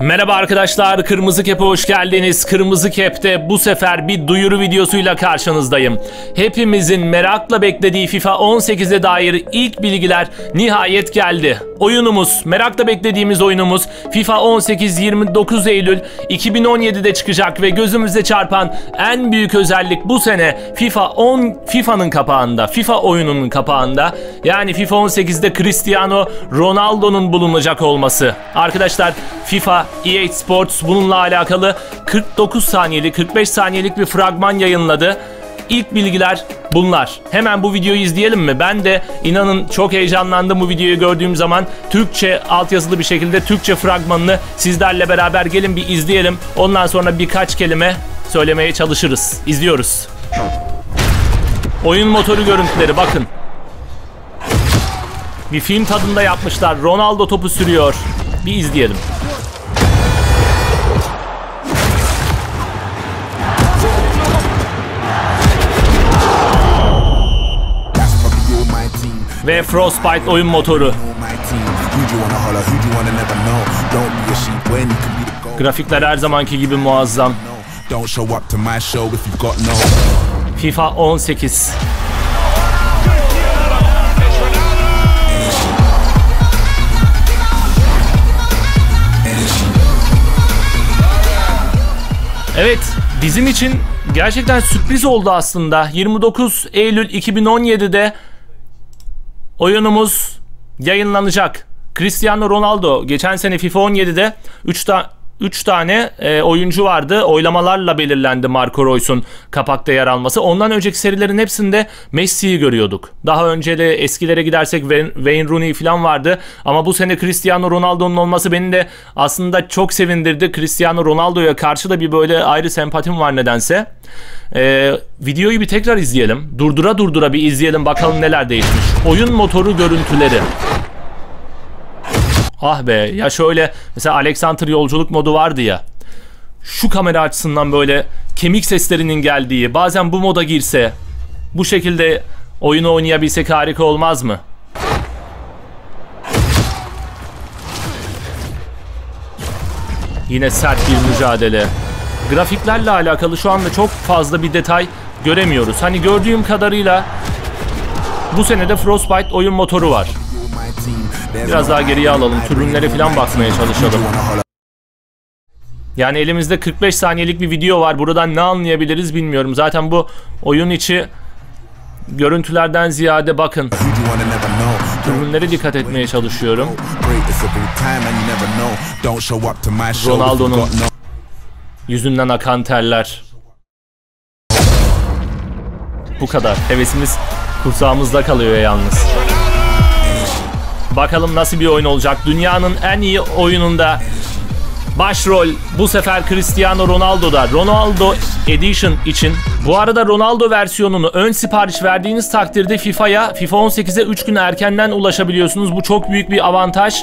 Merhaba arkadaşlar, Kırmızı Kep'e hoş geldiniz. Kırmızı Kep'te bu sefer bir duyuru videosuyla karşınızdayım. Hepimizin merakla beklediği FIFA 18'e dair ilk bilgiler nihayet geldi. Oyunumuz, merakla beklediğimiz oyunumuz FIFA 18 29 Eylül 2017'de çıkacak ve gözümüze çarpan en büyük özellik bu sene FIFA 10 FIFA'nın kapağında, FIFA oyununun kapağında yani FIFA 18'de Cristiano Ronaldo'nun bulunacak olması. Arkadaşlar FIFA EA Sports bununla alakalı 49 saniyelik 45 saniyelik bir fragman yayınladı. İlk bilgiler bunlar. Hemen bu videoyu izleyelim mi? Ben de inanın çok heyecanlandım bu videoyu gördüğüm zaman. Türkçe altyazılı bir şekilde Türkçe fragmanını sizlerle beraber gelin bir izleyelim. Ondan sonra birkaç kelime söylemeye çalışırız. İzliyoruz. Oyun motoru görüntüleri bakın. Bir film tadında yapmışlar. Ronaldo topu sürüyor. Bir izleyelim. Show up to my show if you've got no. FIFA 18. Evet, bizim için gerçekten sürpriz oldu aslında. 29 Eylül 2017'de oyunumuz yayınlanacak. Cristiano Ronaldo geçen sene FIFA 17'de 3 ta 3 tane e, oyuncu vardı. Oylamalarla belirlendi Marco Reus'un kapakta yer alması. Ondan önceki serilerin hepsinde Messi'yi görüyorduk. Daha önce de eskilere gidersek Wayne Rooney falan vardı. Ama bu sene Cristiano Ronaldo'nun olması beni de aslında çok sevindirdi. Cristiano Ronaldo'ya karşı da bir böyle ayrı sempatim var nedense. E, videoyu bir tekrar izleyelim. Durdura durdura bir izleyelim bakalım neler değişmiş. Oyun motoru görüntüleri. Ah be ya şöyle mesela Alexander yolculuk modu vardı ya. Şu kamera açısından böyle kemik seslerinin geldiği bazen bu moda girse bu şekilde oyunu oynayabilsek harika olmaz mı? Yine sert bir mücadele. Grafiklerle alakalı şu anda çok fazla bir detay göremiyoruz. Hani gördüğüm kadarıyla bu senede Frostbite oyun motoru var. Biraz daha geriye alalım. Türünlere falan bakmaya çalışalım. Yani elimizde 45 saniyelik bir video var. Buradan ne anlayabiliriz bilmiyorum. Zaten bu oyun içi görüntülerden ziyade bakın. Who do you wanna never know? Don't Ürünlere dikkat etmeye çalışıyorum. Ronaldo'nun yüzünden akan terler. Bu kadar. Hevesimiz kursağımızda kalıyor yalnız. Bakalım nasıl bir oyun olacak. Dünyanın en iyi oyununda başrol bu sefer Cristiano Ronaldo'da. Ronaldo Edition için. Bu arada Ronaldo versiyonunu ön sipariş verdiğiniz takdirde FIFA'ya FIFA 18'e 3 gün erkenden ulaşabiliyorsunuz. Bu çok büyük bir avantaj.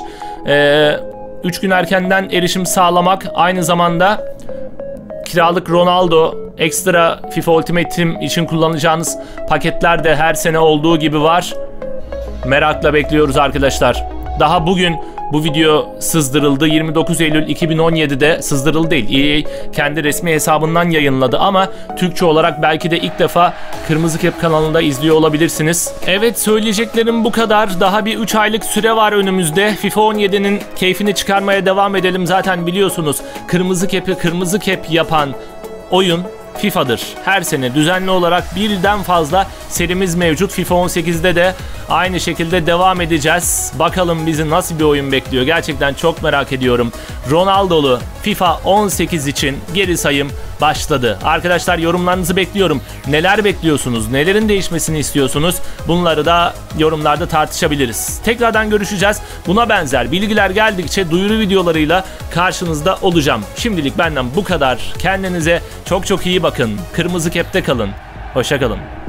3 gün erkenden erişim sağlamak aynı zamanda kiralık Ronaldo, ekstra FIFA Ultimate Team için kullanacağınız paketler de her sene olduğu gibi var. Merakla bekliyoruz arkadaşlar. Daha bugün bu video sızdırıldı. 29 Eylül 2017'de sızdırıldı değil. EA kendi resmi hesabından yayınladı ama Türkçe olarak belki de ilk defa Kırmızı Kep kanalında izliyor olabilirsiniz. Evet söyleyeceklerim bu kadar. Daha bir 3 aylık süre var önümüzde. FIFA 17'nin keyfini çıkarmaya devam edelim. Zaten biliyorsunuz Kırmızı Kep'i Kırmızı Kep yapan oyun FIFA'dır. Her sene düzenli olarak birden fazla serimiz mevcut. FIFA 18'de de aynı şekilde devam edeceğiz. Bakalım bizi nasıl bir oyun bekliyor. Gerçekten çok merak ediyorum. Ronaldo'lu FIFA 18 için geri sayım başladı. Arkadaşlar yorumlarınızı bekliyorum. Neler bekliyorsunuz? Nelerin değişmesini istiyorsunuz? Bunları da yorumlarda tartışabiliriz. Tekrardan görüşeceğiz. Buna benzer bilgiler geldikçe duyuru videolarıyla karşınızda olacağım. Şimdilik benden bu kadar. Kendinize çok çok iyi bakın. Kırmızı kepte kalın. Hoşça kalın.